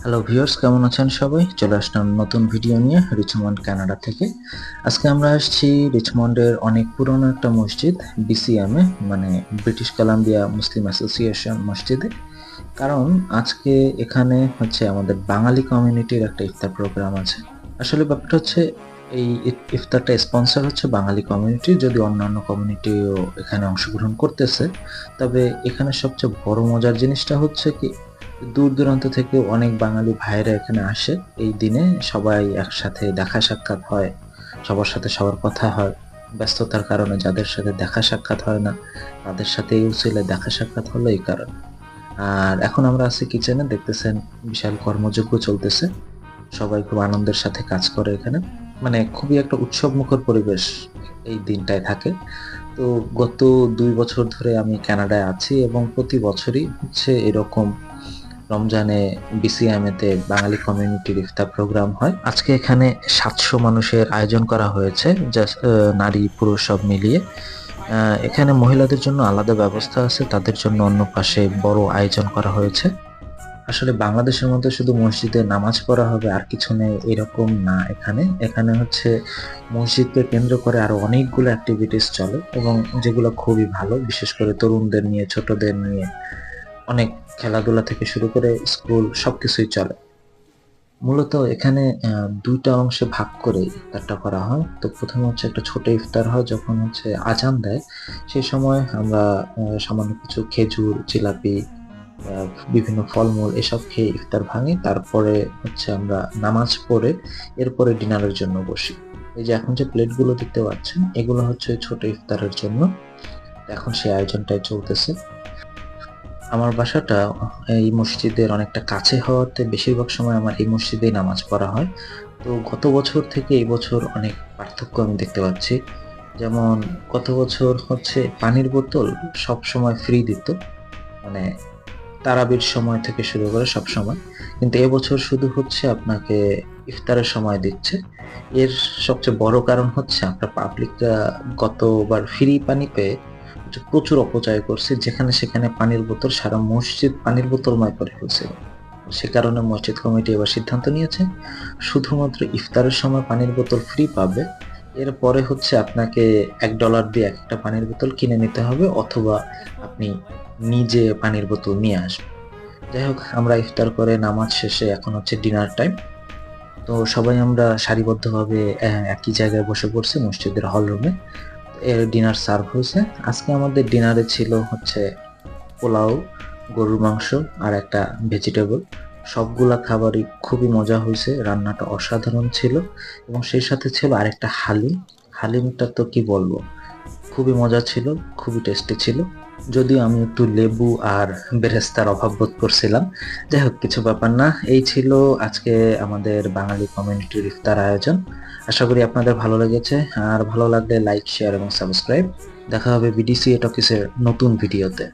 Hello viewers কেমন আছেন সবাই? চলে আসলাম নতুন ভিডিও নিয়ে রিচমন্ড কানাডা থেকে। আজকে আমরা আসছি রিচমন্ডের অনেক পুরনো একটা মসজিদ বিসিএমে মানে ব্রিটিশ কলাম্বিয়া মুসলিম অ্যাসোসিয়েশন মসজিদে। কারণ আজকে এখানে হচ্ছে আমাদের বাঙালি কমিউনিটির একটা ইফতার প্রোগ্রাম আছে। আসলে ব্যাপারটা হচ্ছে, এই ইফ- ইফতারটা স্পন্সর হচ্ছে বাঙালি কমিউনিটি যদি অন্যান্য কমিউনিটিও এখানে অংশগ্রহণ করতেছে। তবে এখানে সবচেয়ে বড় মজার জিনিসটা হচ্ছে কি দূর দূরান্ত থেকে অনেক বাঙালি ভাইরা এখানে আসে। এই দিনে সবাই একসাথে দেখা সাক্ষাৎ হয়, সবার সাথে সবার কথা হয়। ব্যস্ততার কারণে যাদের সাথে দেখা সাক্ষাৎ হয় না, তাদের সাথে এই উচিলে দেখা সাক্ষাৎ হলো এই কারণে। আর এখন আমরা আছি কিচেনে, দেখতেছেন বিশাল কর্মযজ্ঞ চলতেছে। সবাই খুব আনন্দের সাথে কাজ করে এখানে। মানে খুবই একটা উৎসব মুখর পরিবেশ এই দিনটায় থাকে। তো গত দুই বছর ধরে আমি কানাডায় আছি এবং প্রতি বছরই হচ্ছে এরকম রমজানে বিসিএমএতে বাঙালি কমিউনিটির ইফতার প্রোগ্রাম হয়। আজকে এখানে সাতশো মানুষের আয়োজন করা হয়েছে জাস্ট নারী, পুরুষ সব মিলিয়ে। এখানে মহিলাদের জন্য আলাদা ব্যবস্থা আছে, তাদের জন্য অন্য পাশে বড় আয়োজন করা হয়েছে। আসলে বাংলাদেশের মধ্যে শুধু মসজিদে নামাজ পড়া হবে, আর কিছু নেই, এরকম না এখানে। এখানে হচ্ছে মসজিদকে কেন্দ্র করে আরও অনেকগুলো অ্যাক্টিভিটিস চলে, এবং যেগুলো খুবই ভালো, বিশেষ করে তরুণদের নিয়ে, ছোটদের নিয়ে। অনেক খেলাধুলা থেকে শুরু করে স্কুল সবকিছুই চলে। মূলত এখানে দুইটা অংশে ভাগ করে ইফতারটা করা হয়। তো প্রথমে হচ্ছে একটা ছোট ইফতার হয়, যখন হচ্ছে আজান দেয়। সেই সময় আমরা সামান্য কিছু খেজুর, জিলাপি বিভিন্ন ফলমূল এসব খেয়ে ইফতার ভাঙি। তারপরে হচ্ছে আমরা নামাজ পড়ে এরপরে ডিনারের জন্য বসি। এই যে এখন যে প্লেটগুলো দেখতে পাচ্ছেন, এগুলো হচ্ছে ছোট ইফতারের জন্য। এখন সেই আয়োজনটাই চলতেছে। আমার বাসাটা এই মসজিদের অনেকটা কাছে হওয়াতে বেশিরভাগ সময় আমার এই মসজিদেই নামাজ পড়া হয়। তো গত বছর থেকে এই বছর অনেক পার্থক্য আমি দেখতে পাচ্ছি। যেমন গত বছর হচ্ছে পানির বোতল সব সময় ফ্রি দিত। মানে তারাবির সময় থেকে শুরু করে সব সময়। কিন্তু এবছর শুধু হচ্ছে আপনাকে ইফতারের সময় দিচ্ছে। এর সবচেয়ে বড় কারণ হচ্ছে আমরা পাবলিকরা গতবার ফ্রি পানি পেয়ে প্রচুর অপচয় করছে, যেখানে সেখানে পানির বোতল সারা মসজিদ পানির বোতলময় করে ফেলছিল সে কারণে মসজিদ কমিটি এবার সিদ্ধান্ত নিয়েছে, শুধুমাত্র ইফতারের সময় পানির বোতল ফ্রি পাবে, এরপরে হচ্ছে আপনাকে এক ডলার দিয়ে এক একটা পানির বোতল কিনে নিতে হবে অথবা আপনি নিজে পানির বোতল নিয়ে আসবেন। যাই হোক, আমরা ইফতার করে নামাজ শেষে এখন হচ্ছে ডিনার টাইম তো সবাই আমরা সারিবদ্ধভাবে একই জায়গায় বসে পড়ছি মসজিদের হল রুমে ডিনার সার্ভ হয়েছে। আজকে আমাদের ডিনারে ছিল হচ্ছে পোলাও, গরুর মাংস আর একটা ভেজিটেবল সবগুলা খাবারই খুবই মজা হয়েছে, রান্নাটা অসাধারণ ছিল এবং সেই সাথে ছিল আরেকটা হালিম। হালিমটা তো কি বলব? খুবই মজা ছিল, খুবই টেস্টি ছিল। যদিও আমি একটু লেবু আর বেরেস্তার অভাব বোধ করছিলাম। যাই হোক, কিছু ব্যাপার না। এই ছিল আজকে আমাদের বাঙালি কমিউনিটির ইফতার আয়োজন। আশা করি আপনাদের ভালো লেগেছে। আর ভালো লাগলে লাইক শেয়ার এবং সাবস্ক্রাইব দেখা হবে বিডিসি টকিসের নতুন ভিডিওতে